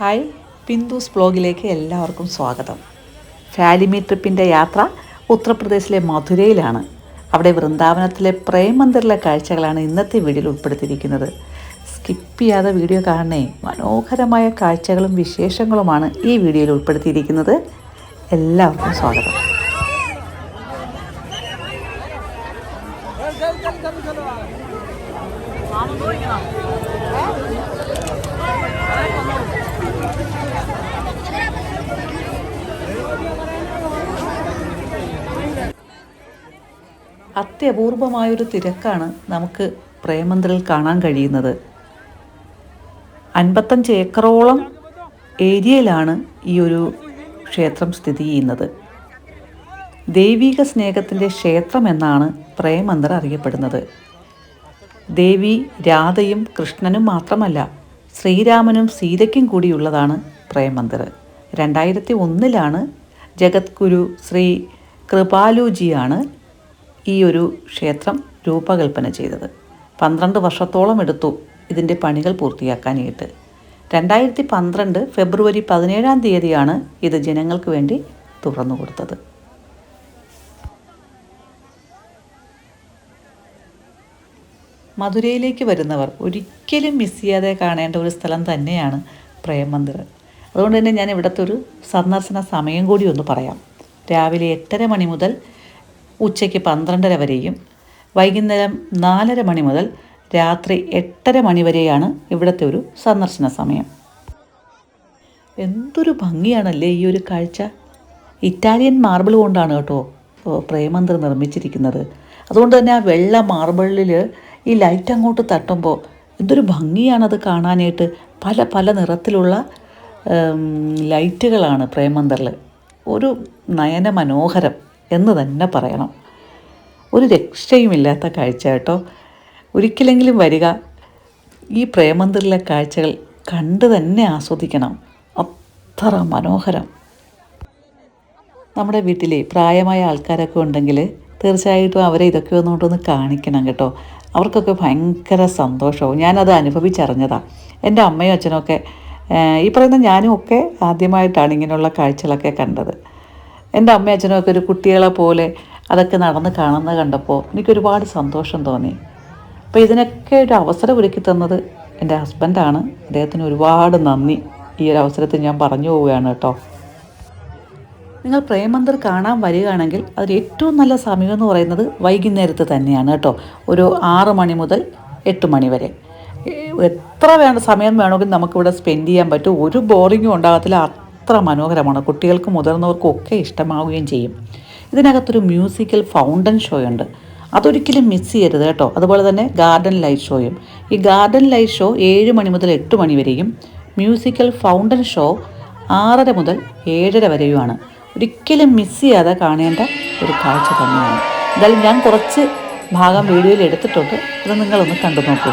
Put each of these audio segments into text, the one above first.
Hi ബിന്ദുസ് ബ്ലോഗിലേക്ക് എല്ലാവർക്കും സ്വാഗതം ഫാലിമി ട്രിപ്പിന്റെ യാത്ര ഉത്തർപ്രദേശിലെ മധുരയിലാണ് അവിടെ വൃന്ദാവനത്തിലെ പ്രേം മന്ദിറിലെ കാഴ്ചകളാണ് ഇന്നത്തെ വീഡിയോയിൽ ഉൾപ്പെടുത്തിയിരിക്കുന്നത് സ്കിപ്പ് ചെയ്യാതെ വീഡിയോ കാണണേ മനോഹരമായ കാഴ്ചകളും വിശേഷങ്ങളുമാണ് ഈ വീഡിയോയിൽ ഉൾപ്പെടുത്തിയിരിക്കുന്നത് എല്ലാവർക്കും സ്വാഗതം അത്യപൂർവമായൊരു തിരക്കാണ് നമുക്ക് പ്രേമന്ദിറിൽ കാണാൻ കഴിയുന്നത്. അൻപത്തഞ്ച് ഏക്കറോളം ഏരിയയിലാണ് ഈ ഒരു ക്ഷേത്രം സ്ഥിതി ചെയ്യുന്നത്. ദൈവിക സ്നേഹത്തിന്റെ ക്ഷേത്രം എന്നാണ് പ്രേമന്ദർ അറിയപ്പെടുന്നത്. ദേവി രാധയും കൃഷ്ണനും മാത്രമല്ല ശ്രീരാമനും സീതയ്ക്കും കൂടിയുള്ളതാണ് പ്രേമന്ദർ രണ്ടായിരത്തി ഒന്നിലാണ് ജഗദ്ഗുരു ശ്രീ കൃപാലുജിയാണ് ഈ ഒരു ക്ഷേത്രം രൂപകൽപ്പന ചെയ്തത്. പന്ത്രണ്ട് വർഷത്തോളം എടുത്തു ഇതിന്റെ പണികൾ പൂർത്തിയാക്കാനായിട്ട്. രണ്ടായിരത്തി പന്ത്രണ്ട് ഫെബ്രുവരി പതിനേഴാം തീയതിയാണ് ഇത് ജനങ്ങൾക്ക് വേണ്ടി തുറന്നു കൊടുത്തത്. മധുരയിലേക്ക് വരുന്നവർ ഒരിക്കലും മിസ് ചെയ്യാതെ കാണേണ്ട ഒരു സ്ഥലം തന്നെയാണ് പ്രേം അതുകൊണ്ട് തന്നെ ഞാൻ ഇവിടുത്തെ ഒരു സന്ദർശന സമയം കൂടി ഒന്ന് പറയാം. രാവിലെ എട്ടര മണി മുതൽ ഉച്ചയ്ക്ക് പന്ത്രണ്ടര വരെയും വൈകുന്നേരം നാലര മണി മുതൽ രാത്രി എട്ടര മണി വരെയാണ് ഇവിടുത്തെ ഒരു സന്ദർശന സമയം. എന്തൊരു ഭംഗിയാണല്ലേ ഈ ഒരു കാഴ്ച. ഇറ്റാലിയൻ മാർബിൾ കൊണ്ടാണ് കേട്ടോ പ്രേമന്ദ്ര നിർമ്മിച്ചിരിക്കുന്നത്. അതുകൊണ്ട് തന്നെ ആ വെള്ള മാർബിളിൽ ഈ ലൈറ്റ് അങ്ങോട്ട് തട്ടുമ്പോൾ എന്തൊരു ഭംഗിയാണത് കാണാനായിട്ട്. പല പല നിറത്തിലുള്ള ലൈറ്റുകളാണ് പ്രേമന്ദറിൽ ഒരു നയന മനോഹരം എന്ന് തന്നെ പറയണം. ഒരു രക്ഷയുമില്ലാത്ത കാഴ്ച കേട്ടോ. ഒരിക്കലെങ്കിലും വരിക ഈ പ്രേമന്തിരിലെ കാഴ്ചകൾ കണ്ടു തന്നെ ആസ്വദിക്കണം. അത്ര മനോഹരം. നമ്മുടെ വീട്ടിലെ പ്രായമായ ആൾക്കാരൊക്കെ ഉണ്ടെങ്കിൽ തീർച്ചയായിട്ടും അവരെ ഇതൊക്കെ ഒന്നുകൊണ്ടൊന്ന് കാണിക്കണം കേട്ടോ. അവർക്കൊക്കെ ഭയങ്കര സന്തോഷവും. ഞാനത് അനുഭവിച്ചറിഞ്ഞതാണ് എന്റെ അമ്മയും അച്ഛനൊക്കെ ഈ പറയുന്ന ഞാനും ഒക്കെ ആദ്യമായിട്ടാണ് ഇങ്ങനെയുള്ള കാഴ്ചകളൊക്കെ കണ്ടത്. എന്റെ അമ്മയും അച്ഛനൊക്കെ ഒക്കെ ഒരു കുട്ടികളെ പോലെ അതൊക്കെ നടന്ന് കാണുന്നത് കണ്ടപ്പോൾ എനിക്കൊരുപാട് സന്തോഷം തോന്നി. അപ്പോൾ ഇതിനൊക്കെ ഒരു അവസരം ഒരുക്കി തന്നത് എന്റെ ഹസ്ബൻഡാണ്. അദ്ദേഹത്തിന് ഒരുപാട് നന്ദി. ഈ ഒരു അവസരത്തിൽ ഞാൻ പറഞ്ഞു പോവുകയാണ് കേട്ടോ. നിങ്ങൾ പ്രേമന്ദർ കാണാൻ വരികയാണെങ്കിൽ അതിൽ ഏറ്റവും നല്ല സമയം എന്ന് പറയുന്നത് വൈകുന്നേരത്ത് തന്നെയാണ് കേട്ടോ. ഒരു ആറ് മണി മുതൽ എട്ട് മണി വരെ. എത്ര വേണ്ട സമയം വേണമെങ്കിൽ നമുക്കിവിടെ സ്പെൻഡ് ചെയ്യാൻ പറ്റും. ഒരു ബോറിങ്ങും ഉണ്ടാകത്തില്ല. അത്ര മനോഹരമാണ്. കുട്ടികൾക്കും മുതിർന്നവർക്കും ഒക്കെ ഇഷ്ടമാവുകയും ചെയ്യും. ഇതിനകത്തൊരു മ്യൂസിക്കൽ ഫൗണ്ടൻ ഷോ ഉണ്ട് അതൊരിക്കലും മിസ് ചെയ്യരുത് കേട്ടോ. അതുപോലെ തന്നെ ഗാർഡൻ ലൈറ്റ് ഷോയും. ഈ ഗാർഡൻ ലൈറ്റ് ഷോ ഏഴ് മണി മുതൽ എട്ട് മണി വരെയും മ്യൂസിക്കൽ ഫൗണ്ടൻ ഷോ ആറര മുതൽ ഏഴര വരെയുമാണ്. ഒരിക്കലും മിസ് ചെയ്യാതെ കാണേണ്ട ഒരു കാഴ്ച തന്നെയാണ്. എന്തായാലും ഞാൻ കുറച്ച് ഭാഗം വീഡിയോയിൽ എടുത്തിട്ടുണ്ട്. അത് നിങ്ങളൊന്ന് കണ്ടു നോക്കൂ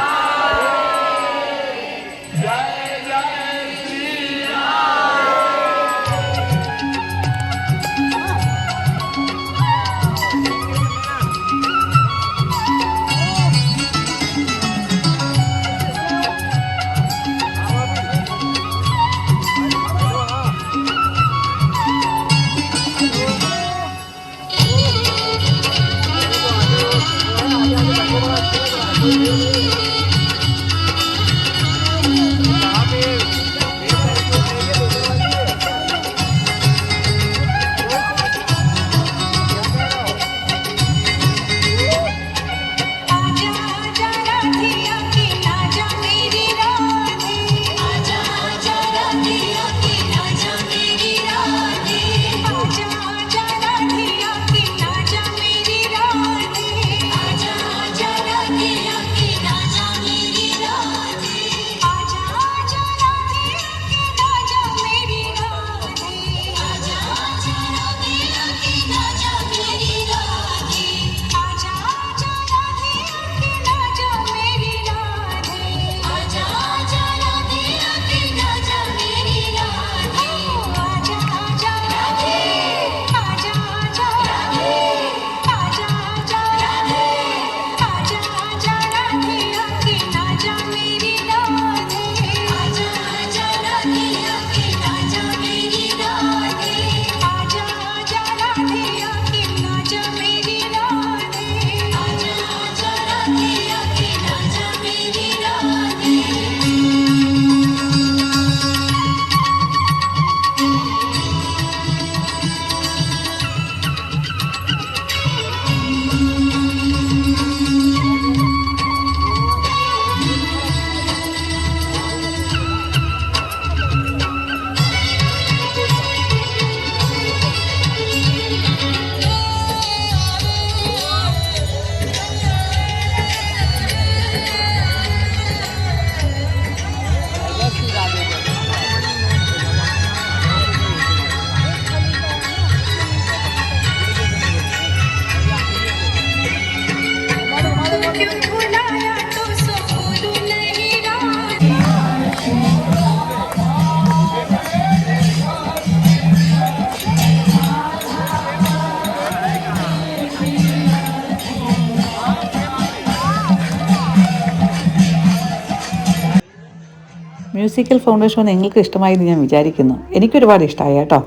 മ്യൂസിക്കൽ ഫൗണ്ടേഷൻ നിങ്ങൾക്ക് ഇഷ്ടമായി എന്ന് ഞാൻ വിചാരിക്കുന്നു. എനിക്കൊരുപാട് ഇഷ്ടമായി കേട്ടോ.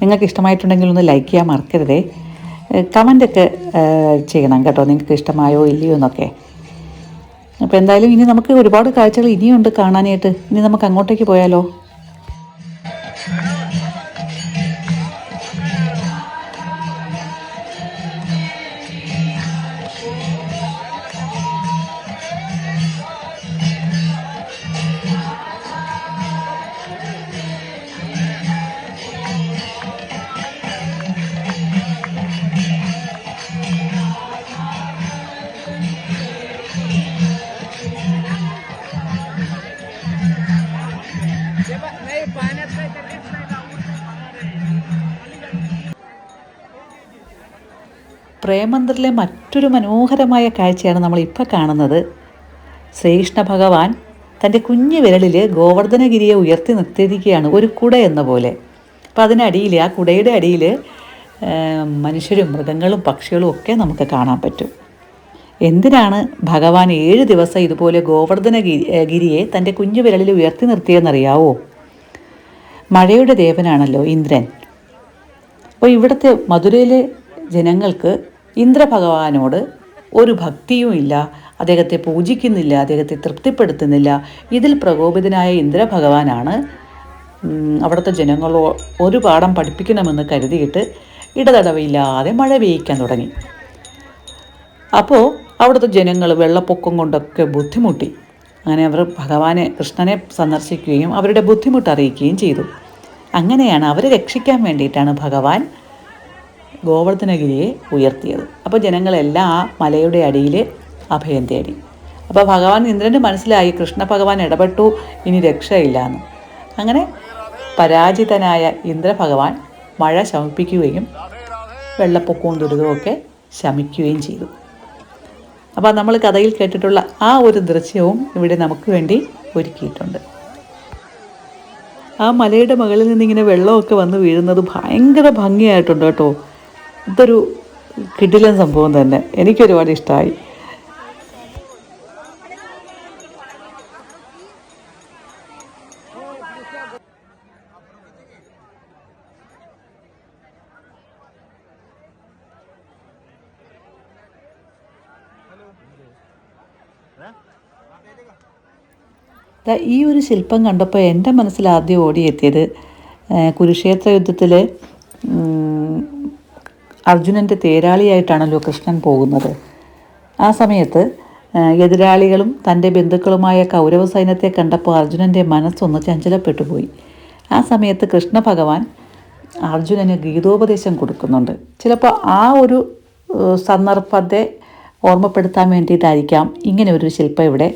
നിങ്ങൾക്ക് ഇഷ്ടമായിട്ടുണ്ടെങ്കിൽ ഒന്ന് ലൈക്ക് ചെയ്യാൻ മറക്കരുതേ. കമന്റൊക്കെ ചെയ്യണം കേട്ടോ. നിങ്ങൾക്ക് ഇഷ്ടമായോ ഇല്ലയോ എന്നൊക്കെ. അപ്പോൾ എന്തായാലും ഇനി നമുക്ക് ഒരുപാട് കാഴ്ചകൾ ഇനിയുണ്ട് കാണാനായിട്ട്. ഇനി നമുക്ക് അങ്ങോട്ടേക്ക് പോയാലോ? പ്രേമന്ദിറിലെ മറ്റൊരു മനോഹരമായ കാഴ്ചയാണ് നമ്മൾ ഇപ്പോൾ കാണുന്നത്. ശ്രീകൃഷ്ണ ഭഗവാൻ തന്റെ കുഞ്ഞു വിരലിൽ ഗോവർദ്ധനഗിരിയെ ഉയർത്തി നിർത്തിയിരിക്കുകയാണ് ഒരു കുട എന്ന പോലെ. അപ്പം അതിനടിയിൽ ആ കുടയുടെ അടിയിൽ മനുഷ്യരും മൃഗങ്ങളും പക്ഷികളും ഒക്കെ നമുക്ക് കാണാൻ പറ്റും. എന്തിനാണ് ഭഗവാൻ ഏഴ് ദിവസം ഇതുപോലെ ഗോവർദ്ധന ഗിരി ഗിരിയെ തന്റെ കുഞ്ഞു വിരലിൽ ഉയർത്തി നിർത്തിയെന്നറിയാവോ? മഴയുടെ ദേവനാണല്ലോ ഇന്ദ്രൻ. അപ്പോൾ ഇവിടുത്തെ മധുരയിലെ ജനങ്ങൾക്ക് ഇന്ദ്രഭഗവാനോട് ഒരു ഭക്തിയും ഇല്ല അദ്ദേഹത്തെ പൂജിക്കുന്നില്ല അദ്ദേഹത്തെ തൃപ്തിപ്പെടുത്തുന്നില്ല. ഇതിൽ പ്രകോപിതനായ ഇന്ദ്രഭഗവാനാണ് അവിടുത്തെ ജനങ്ങളോ ഒരു പാഠം പഠിപ്പിക്കണമെന്ന് കരുതിയിട്ട് ഇടതടവില്ലാതെ മഴ പെയ്യിക്കാൻ തുടങ്ങി. അപ്പോൾ അവിടുത്തെ ജനങ്ങൾ വെള്ളപ്പൊക്കം കൊണ്ടൊക്കെ ബുദ്ധിമുട്ടി. അങ്ങനെ അവർ ഭഗവാനെ കൃഷ്ണനെ സന്ദർശിക്കുകയും അവരുടെ ബുദ്ധിമുട്ട് അറിയിക്കുകയും ചെയ്തു. അങ്ങനെയാണ് അവരെ രക്ഷിക്കാൻ വേണ്ടിയിട്ടാണ് ഭഗവാൻ ഗോവർദ്ധനഗിരിയെ ഉയർത്തിയത്. അപ്പോൾ ജനങ്ങളെല്ലാം ആ മലയുടെ അടിയിൽ അഭയം തേടി. അപ്പോൾ ഭഗവാൻ ഇന്ദ്രന് മനസ്സിലായി കൃഷ്ണ ഭഗവാൻ ഇടപെട്ടു ഇനി രക്ഷയില്ല എന്ന് അങ്ങനെ പരാജിതനായ ഇന്ദ്രഭഗവാൻ മഴ ശമിപ്പിക്കുകയും വെള്ളപ്പൊക്കവും ദുരിതമൊക്കെ ശമിക്കുകയും ചെയ്തു. അപ്പോൾ നമ്മൾ കഥയിൽ കേട്ടിട്ടുള്ള ആ ഒരു ദൃശ്യവും ഇവിടെ നമുക്ക് വേണ്ടി ഒരുക്കിയിട്ടുണ്ട്. ആ മലയുടെ മുകളിൽ നിന്ന് ഇങ്ങനെ വെള്ളമൊക്കെ വന്ന് വീഴുന്നത് ഭയങ്കര ഭംഗിയായിട്ടുണ്ട് കേട്ടോ. ഇതൊരു കിടിലൻ സംഭവം തന്നെ. എനിക്ക് എനിക്കൊരുപാട് ഇഷ്ടമായി ഈ ഒരു ശില്പം കണ്ടപ്പോൾ എന്റെ മനസ്സിൽ ആദ്യം ഓടിയെത്തിയത് കുരുക്ഷേത്ര യുദ്ധത്തിൽ അർജുനന്റെ തേരാളിയായിട്ടാണല്ലോ കൃഷ്ണൻ പോകുന്നത്. ആ സമയത്ത് എതിരാളികളും തന്റെ ബന്ധുക്കളുമായ കൗരവ സൈന്യത്തെ കണ്ടപ്പോൾ അർജുനന്റെ മനസ്സൊന്ന് ചഞ്ചലപ്പെട്ടു പോയി ആ സമയത്ത് കൃഷ്ണ ഭഗവാൻ അർജുനന് ഗീതോപദേശം കൊടുക്കുന്നുണ്ട്. ചിലപ്പോൾ ആ ഒരു സന്ദർഭത്തെ ഓർമ്മപ്പെടുത്താൻ വേണ്ടിയിട്ടായിരിക്കാം ഇങ്ങനെ ഒരു ശില്പം ഇവിടെ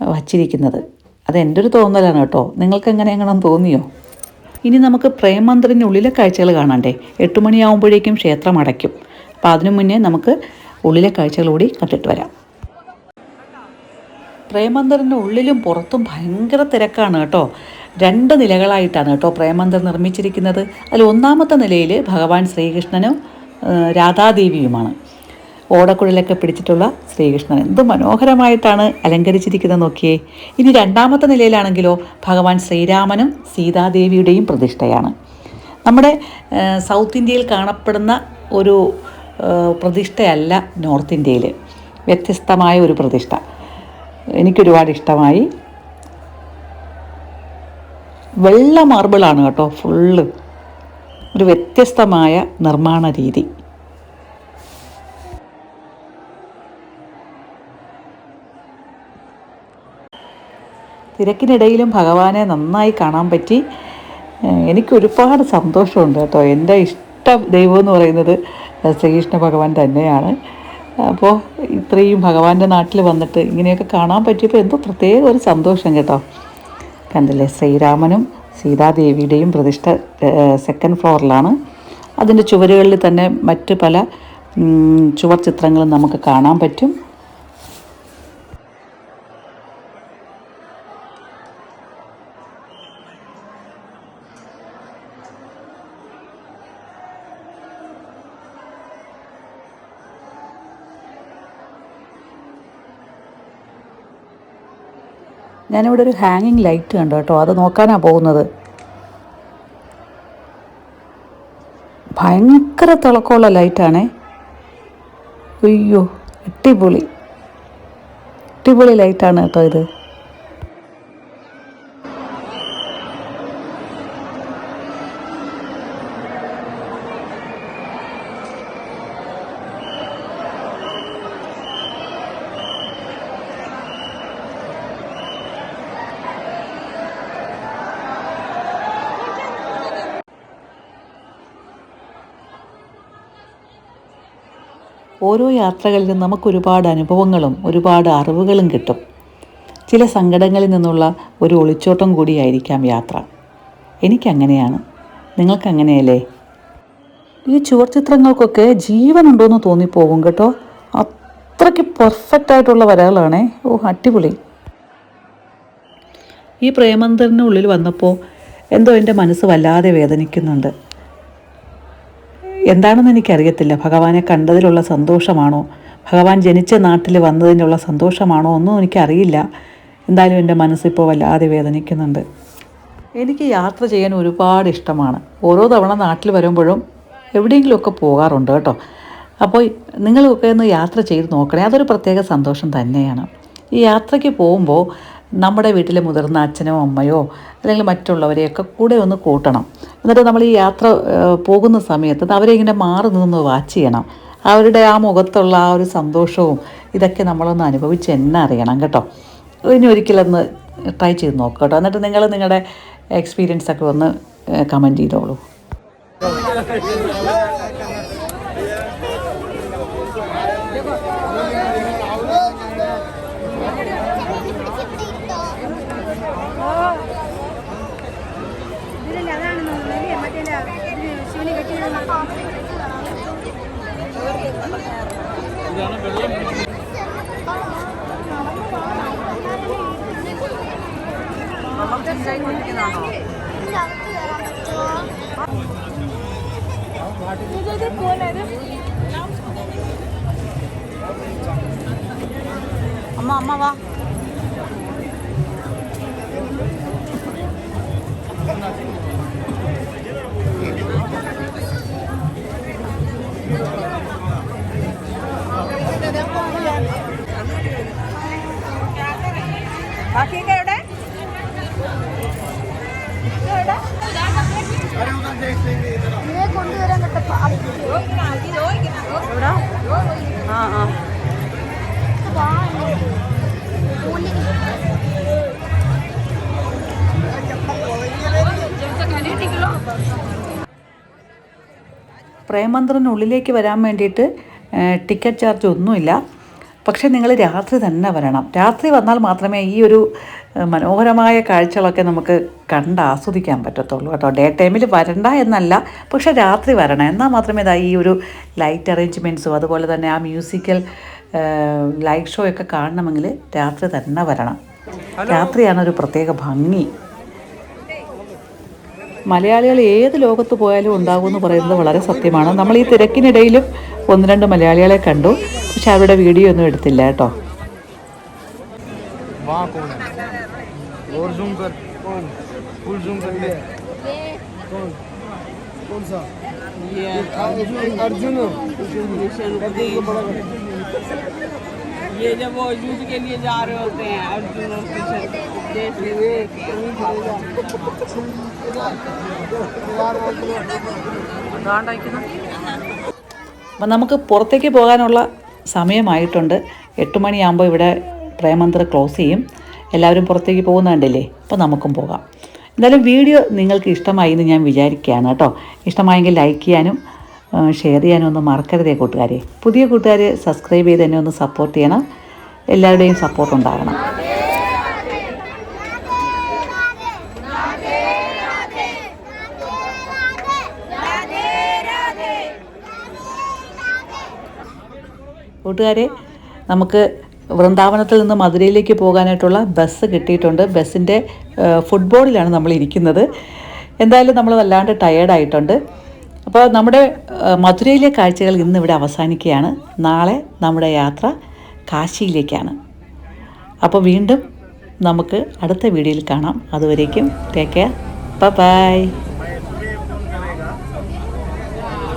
വച്ചിരിക്കുന്നത്. അത് ഒരു തോന്നലാണ് കേട്ടോ? നിങ്ങൾക്ക് എങ്ങനെ എങ്ങനെ തോന്നിയോ? ഇനി നമുക്ക് പ്രേമമന്ത്രിനുള്ളിലെ കാഴ്ചകൾ കാണണ്ടേ. എട്ട് മണിയാവുമ്പോഴേക്കും ക്ഷേത്രം അടയ്ക്കും. അപ്പോൾ അതിനു മുന്നേ നമുക്ക് ഉള്ളിലെ കാഴ്ചകൾ കൂടി കണ്ടിട്ട് വരാം. പ്രേമന്ദറിന്റെ ഉള്ളിലും പുറത്തും ഭയങ്കര തിരക്കാണ് കേട്ടോ. രണ്ട് നിലകളായിട്ടാണ് കേട്ടോ പ്രേമന്ദർ നിർമ്മിച്ചിരിക്കുന്നത്. അതിൽ ഒന്നാമത്തെ നിലയിൽ ഭഗവാൻ ശ്രീകൃഷ്ണനും രാധാദേവിയുമാണ്. ഓടക്കുഴലൊക്കെ പിടിച്ചിട്ടുള്ള ശ്രീകൃഷ്ണൻ എന്ത് മനോഹരമായിട്ടാണ് അലങ്കരിച്ചിരിക്കുന്നത് നോക്കിയേ. ഇനി രണ്ടാമത്തെ നിലയിലാണെങ്കിലോ ഭഗവാൻ ശ്രീരാമനും സീതാദേവിയുടെയും പ്രതിഷ്ഠയാണ്. നമ്മുടെ സൗത്ത് ഇന്ത്യയിൽ കാണപ്പെടുന്ന ഒരു പ്രതിഷ്ഠയല്ല നോർത്ത് ഇന്ത്യയിൽ വ്യത്യസ്തമായ ഒരു പ്രതിഷ്ഠ. എനിക്കൊരുപാട് ഇഷ്ടമായി. വെള്ള മാർബിളാണ് കേട്ടോ ഫുള്ള്. ഒരു വ്യത്യസ്തമായ നിർമ്മാണ രീതി. തിരക്കിനിടയിലും ഭഗവാനെ നന്നായി കാണാൻ പറ്റി. എനിക്ക് ഒരുപാട് സന്തോഷമുണ്ട് കേട്ടോ. എന്റെ ഇഷ്ട ദൈവം എന്ന് പറയുന്നത് ശ്രീകൃഷ്ണ ഭഗവാൻ തന്നെയാണ്. അപ്പോൾ ഇത്രയും ഭഗവാന്റെ നാട്ടിൽ വന്നിട്ട് ഇങ്ങനെയൊക്കെ കാണാൻ പറ്റിയപ്പോൾ എന്തോ പ്രത്യേക ഒരു സന്തോഷം കേട്ടോ. കണ്ടില്ലേ? ശ്രീരാമനും സീതാദേവിയുടെയും പ്രതിഷ്ഠ സെക്കൻഡ് ഫ്ലോറിലാണ് അതിന്റെ ചുവരുകളിൽ തന്നെ മറ്റ് പല ചുവർ ചിത്രങ്ങളും നമുക്ക് കാണാൻ പറ്റും. ഞാനിവിടെ ഒരു ഹാങ്ങിങ് ലൈറ്റ് കണ്ടു കേട്ടോ. അത് നോക്കാനാണ് പോകുന്നത്. ഭയങ്കര തിളക്കമുള്ള ലൈറ്റാണേ അയ്യോ അടിപൊളി. അടിപൊളി ലൈറ്റാണ് കേട്ടോ ഇത്. ഓരോ യാത്രകളിലും നമുക്ക് ഒരുപാട് അനുഭവങ്ങളും ഒരുപാട് അറിവുകളും കിട്ടും. ചില സങ്കടങ്ങളിൽ നിന്നുള്ള ഒരു ഒളിച്ചോട്ടം കൂടിയായിരിക്കാം യാത്ര. എനിക്കങ്ങനെയാണ്. നിങ്ങൾക്കങ്ങനെയല്ലേ? ഈ ചുവർച്ചിത്രങ്ങൾക്കൊക്കെ ജീവനുണ്ടോയെന്ന് തോന്നിപ്പോകും കേട്ടോ. അത്രയ്ക്ക് പെർഫെക്റ്റ് ആയിട്ടുള്ള വരകളാണേ. ഓ അടിപൊളി. ഈ പ്രേമന്തറിനുള്ളിൽ വന്നപ്പോൾ എന്തോ എന്റെ മനസ്സ് വല്ലാതെ വേദനിക്കുന്നുണ്ട്. എന്താണെന്ന് എനിക്കറിയത്തില്ല. ഭഗവാനെ കണ്ടതിലുള്ള സന്തോഷമാണോ? ഭഗവാൻ ജനിച്ച നാട്ടിൽ വന്നതിനുള്ള സന്തോഷമാണോ ഒന്നും എനിക്കറിയില്ല. എന്തായാലും എന്റെ മനസ്സിപ്പോൾ വല്ലാതെ വേദനിക്കുന്നുണ്ട്. എനിക്ക് യാത്ര ചെയ്യാൻ ഒരുപാട് ഇഷ്ടമാണ്. ഓരോ തവണ നാട്ടിൽ വരുമ്പോഴും എവിടെയെങ്കിലുമൊക്കെ പോകാറുണ്ട് കേട്ടോ. അപ്പോൾ നിങ്ങളൊക്കെ ഒന്ന് യാത്ര ചെയ്ത് നോക്കണേ. അതൊരു പ്രത്യേക സന്തോഷം തന്നെയാണ്. ഈ യാത്രയ്ക്ക് പോകുമ്പോൾ നമ്മുടെ വീട്ടിലെ മുതിർന്ന അച്ഛനോ അമ്മയോ അല്ലെങ്കിൽ മറ്റുള്ളവരെയൊക്കെ കൂടെ ഒന്ന് കൂട്ടണം. എന്നിട്ട് നമ്മൾ ഈ യാത്ര പോകുന്ന സമയത്ത് അവരെ ഇങ്ങനെ മാറി നിന്ന് വാച്ച് ചെയ്യണം. അവരുടെ ആ മുഖത്തുള്ള ആ ഒരു സന്തോഷവും ഇതൊക്കെ നമ്മളൊന്ന് അനുഭവിച്ച് എന്നെ അറിയണം കേട്ടോ. ഇനി ഒരിക്കലൊന്ന് ട്രൈ ചെയ്ത് നോക്കുക കേട്ടോ. എന്നിട്ട് നിങ്ങൾ നിങ്ങളുടെ എക്സ്പീരിയൻസ് ഒക്കെ ഒന്ന് കമന്റ് ചെയ്തോളൂ. തോന്നുന്നു അല്ലേ മറ്റേ ഇതിന് ശിവനെ കെട്ടി അമ്മ അമ്മ വാ ബാക്കിയൊക്കെ പ്രേമന്ത്രനുള്ളിലേക്ക് വരാൻ വേണ്ടിയിട്ട് ടിക്കറ്റ് ചാർജ് ഒന്നുമില്ല. പക്ഷേ നിങ്ങൾ രാത്രി തന്നെ വരണം. രാത്രി വന്നാൽ മാത്രമേ ഈ ഒരു മനോഹരമായ കാഴ്ചകളൊക്കെ നമുക്ക് കണ്ട് ആസ്വദിക്കാൻ പറ്റത്തുള്ളൂ കേട്ടോ. ഡേ ടൈമിൽ വരണ്ട എന്നല്ല പക്ഷേ രാത്രി വരണം. എന്നാൽ മാത്രമേ ഇതാ ഈ ഒരു ലൈറ്റ് അറേഞ്ച്മെന്റ്സും അതുപോലെ തന്നെ ആ മ്യൂസിക്കൽ ലൈറ്റ് ഷോ ഒക്കെ കാണണമെങ്കിൽ രാത്രി തന്നെ വരണം. രാത്രിയാണ് ഒരു പ്രത്യേക ഭംഗി. മലയാളികൾ ഏത് ലോകത്ത് പോയാലും ഉണ്ടാകുമെന്ന് പറയുന്നത് വളരെ സത്യമാണ് നമ്മൾ ഈ തിരക്കിനിടയിലും ഒന്ന് രണ്ട് മലയാളികളെ കണ്ടു പക്ഷെ അവരുടെ വീഡിയോ ഒന്നും എടുത്തില്ല കേട്ടോ वहाँ कौन है और जूम कर कौन फुल जूम कर ले कौन कौन सा ये अर्जुन ये जब वो युद्ध के लिए जा रहे होते हैं अर्जुन और कृष्ण देश അപ്പം നമുക്ക് പുറത്തേക്ക് പോകാനുള്ള സമയമായിട്ടുണ്ട് എട്ട് മണിയാകുമ്പോൾ ഇവിടെ പ്രേമന്ത്ര ക്ലോസ് ചെയ്യും എല്ലാവരും പുറത്തേക്ക് പോകുന്ന കണ്ടില്ലേ അപ്പോൾ നമുക്കും പോകാം എന്തായാലും വീഡിയോ നിങ്ങൾക്ക് ഇഷ്ടമായി എന്ന് ഞാൻ വിചാരിക്കുകയാണ് കേട്ടോ ഇഷ്ടമായെങ്കിൽ ലൈക്ക് ചെയ്യാനും ഷെയർ ചെയ്യാനും ഒന്നും മറക്കരുതേ കൂട്ടുകാരെ. പുതിയ കൂട്ടുകാരെ സബ്സ്ക്രൈബ് ചെയ്ത് എന്നെ ഒന്ന് സപ്പോർട്ട് ചെയ്യണം. എല്ലാവരുടെയും സപ്പോർട്ട് ഉണ്ടാകണം. കൂട്ടുകാരെ നമുക്ക് വൃന്ദാവനത്തിൽ നിന്ന് മധുരയിലേക്ക് പോകാനായിട്ടുള്ള ബസ് കിട്ടിയിട്ടുണ്ട്. ബസ്സിന്റെ ഫുട്ബോളിലാണ് നമ്മൾ ഇരിക്കുന്നത്. എന്തായാലും നമ്മൾ വല്ലാണ്ട് ടയേർഡായിട്ടുണ്ട് അപ്പോൾ നമ്മുടെ മധുരയിലെ കാഴ്ചകൾ ഇന്ന് ഇവിടെ അവസാനിക്കുകയാണ്. നാളെ നമ്മുടെ യാത്ര കാശിയിലേക്കാണ്. അപ്പോൾ വീണ്ടും നമുക്ക് അടുത്ത വീഡിയോയിൽ കാണാം. അതുവരേക്കും ടേക്ക് കെയർ ബൈ